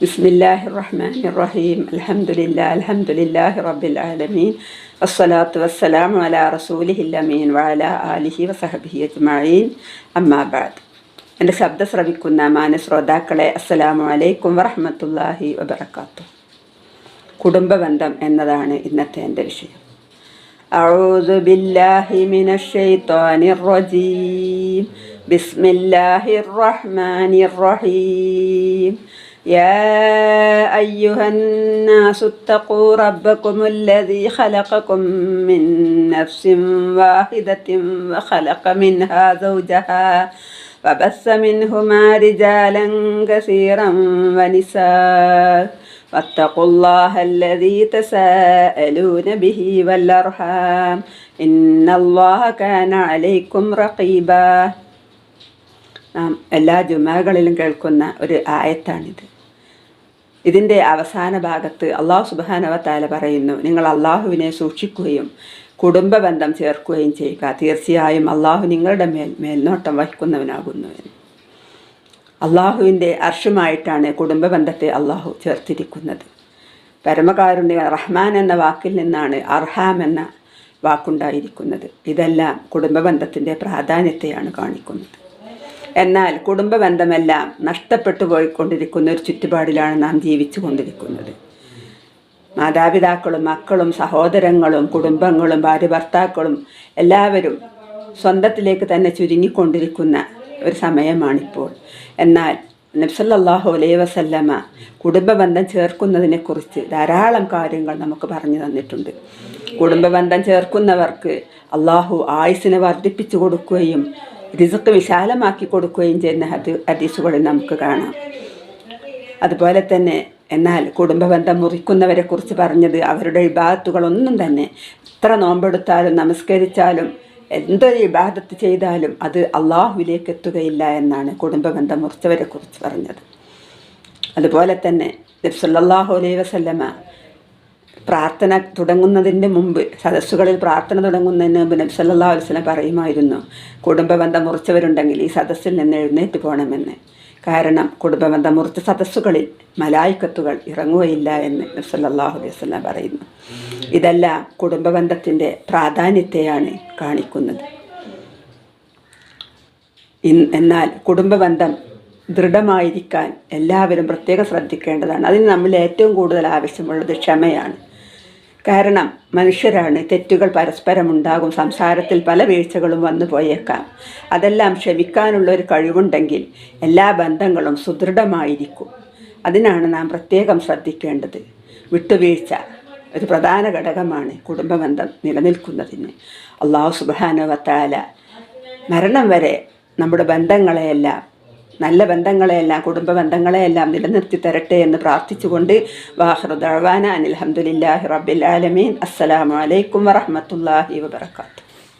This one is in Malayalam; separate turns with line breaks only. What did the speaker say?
بسم الله الرحمن الرحيم الحمد لله الحمد لله رب العالمين والصلاة والسلام على رسوله الأمين وعلى آله وصحبه أجمعين أما بعد എൻ്റെ ശബ്ദം ശ്രവിക്കുന്ന മാന്യ ശ്രോതാക്കളെ അസ്സലാമു അലൈക്കും വറഹമത്തല്ലാഹി വബർക്കാത്തു കുടുംബബന്ധം എന്നതാണ് ഇന്നത്തെ എൻ്റെ വിഷയം أعوذ بالله من الشيطان الرجيم بسم الله الرحمن الرحيم. يا أيها الناس اتقوا ربكم الذي خلقكم من نفس واحدة وخلق منها زوجها وبث منهما رجالا كثيرا ونساء. واتقوا الله الذي تساءلون به والأرحام. إن الله كان عليكم رقيبا. നാം എല്ലാ ജുമാകളിലും കേൾക്കുന്ന ഒരു ആയത്താണിത്. ഇതിന്റെ അവസാന ഭാഗത്ത് അള്ളാഹു സുബാനവ താല പറയുന്നു നിങ്ങൾ അള്ളാഹുവിനെ സൂക്ഷിക്കുകയും കുടുംബ ബന്ധം ചേർക്കുകയും ചെയ്യുക. തീർച്ചയായും അള്ളാഹു നിങ്ങളുടെ മേൽ മേൽനോട്ടം വഹിക്കുന്നവനാകുന്നു അള്ളാഹുവിന്റെ അർഷമായിട്ടാണ് കുടുംബ ബന്ധത്തെ അള്ളാഹു ചേർത്തിരിക്കുന്നത്. പരമകാരുണ്യ റഹ്മാൻ എന്ന വാക്കിൽ നിന്നാണ് അർഹാം എന്ന വാക്കുണ്ടായിരിക്കുന്നത്. ഇതെല്ലാം കുടുംബ ബന്ധത്തിന്റെ പ്രാധാന്യത്തെയാണ് കാണിക്കുന്നത്. എന്നാൽ കുടുംബ ബന്ധമെല്ലാം നഷ്ടപ്പെട്ടു പോയിക്കൊണ്ടിരിക്കുന്ന ഒരു ചുറ്റുപാടിലാണ് നാം ജീവിച്ചു കൊണ്ടിരിക്കുന്നത് മാതാപിതാക്കളും മക്കളും സഹോദരങ്ങളും കുടുംബങ്ങളും ഭാര്യ ഭർത്താക്കളും എല്ലാവരും സ്വന്തത്തിലേക്ക് തന്നെ ചുരുങ്ങിക്കൊണ്ടിരിക്കുന്ന ഒരു സമയമാണിപ്പോൾ. എന്നാൽ നബ്സല്ലാഹു അലൈഹി വസല്ലമ കുടുംബബന്ധം ചേർക്കുന്നതിനെക്കുറിച്ച് ധാരാളം കാര്യങ്ങൾ നമുക്ക് പറഞ്ഞു തന്നിട്ടുണ്ട്. കുടുംബബന്ധം ചേർക്കുന്നവർക്ക് അള്ളാഹു ആയുസിനെ വർദ്ധിപ്പിച്ചു കൊടുക്കുകയും റിസക്ക് വിശാലമാക്കി കൊടുക്കുകയും ചെയ്യുന്ന ഹദി ഹദീസുകളിൽ നമുക്ക് കാണാം. അതുപോലെ തന്നെ എന്നാൽ കുടുംബബന്ധം മുറിക്കുന്നവരെ കുറിച്ച് പറഞ്ഞത് അവരുടെ വിഭാഗത്തുകളൊന്നും തന്നെ എത്ര നോമ്പെടുത്താലും നമസ്കരിച്ചാലും എന്തൊരു വിഭാഗത്ത് ചെയ്താലും അത് അള്ളാഹുവിലേക്ക് എത്തുകയില്ല എന്നാണ് കുടുംബബന്ധം മുറിച്ചവരെ കുറിച്ച് പറഞ്ഞത്. അതുപോലെ തന്നെ സല്ലല്ലാഹു അലൈ വസല്ലമ പ്രാർത്ഥന തുടങ്ങുന്നതിന്റെ മുമ്പ് സദസ്സുകളിൽ പ്രാർത്ഥന തുടങ്ങുന്നതിന് മുമ്പ് നബി സല്ലല്ലാഹു അലൈഹി വസല്ലം പറയുമായിരുന്നു കുടുംബബന്ധം മുറിച്ചവരുണ്ടെങ്കിൽ ഈ സദസ്സിൽ നിന്ന് എഴുന്നേറ്റ് പോകണമെന്ന്. കാരണം കുടുംബബന്ധം മുറിച്ച സദസ്സുകളിൽ മലായിക്കത്തുകൾ ഇറങ്ങുകയില്ല എന്ന് നബി സല്ലല്ലാഹു അലൈഹി വസല്ലം പറയുന്നു. ഇതെല്ലാം കുടുംബബന്ധത്തിന്റെ പ്രാധാന്യത്തെയാണ് കാണിക്കുന്നത്. എന്നാൽ കുടുംബബന്ധം ദൃഢമായിരിക്കാൻ എല്ലാവരും പ്രത്യേകം ശ്രദ്ധിക്കേണ്ടതാണ്. അതിന് നമ്മൾ ഏറ്റവും കൂടുതൽ ആവശ്യമുള്ളത് ക്ഷമയാണ്. കാരണം മനുഷ്യരാണ് തെറ്റുകൾ പരസ്പരം ഉണ്ടാകും സംസാരത്തിൽ പല വീഴ്ചകളും വന്നു പോയേക്കാം. അതെല്ലാം ക്ഷമിക്കാനുള്ള ഒരു കഴിവുണ്ടെങ്കിൽ എല്ലാ ബന്ധങ്ങളും സുദൃഢമായിരിക്കും. അതിനാണ് നാം പ്രത്യേകം ശ്രദ്ധിക്കേണ്ടത്. വിട്ടുവീഴ്ച ഒരു പ്രധാന ഘടകമാണ് കുടുംബബന്ധം നിലനിൽക്കുന്നതിന്. അള്ളാഹു സുബാനുവത്താല മരണം വരെ നമ്മുടെ ബന്ധങ്ങളെയെല്ലാം നല്ല ബന്ധങ്ങളെയെല്ലാം കുടുംബ ബന്ധങ്ങളെയെല്ലാം നിലനിർത്തി തരട്ടെ എന്ന് പ്രാർത്ഥിച്ചുകൊണ്ട് വാഹൃദാന അനിൽഹമുല്ലാഹി റബ്ബിൽ ആലമീൻ. അസ്സലാമലൈക്കും വറഹമത്തല്ലാഹി വബർക്കാത്തു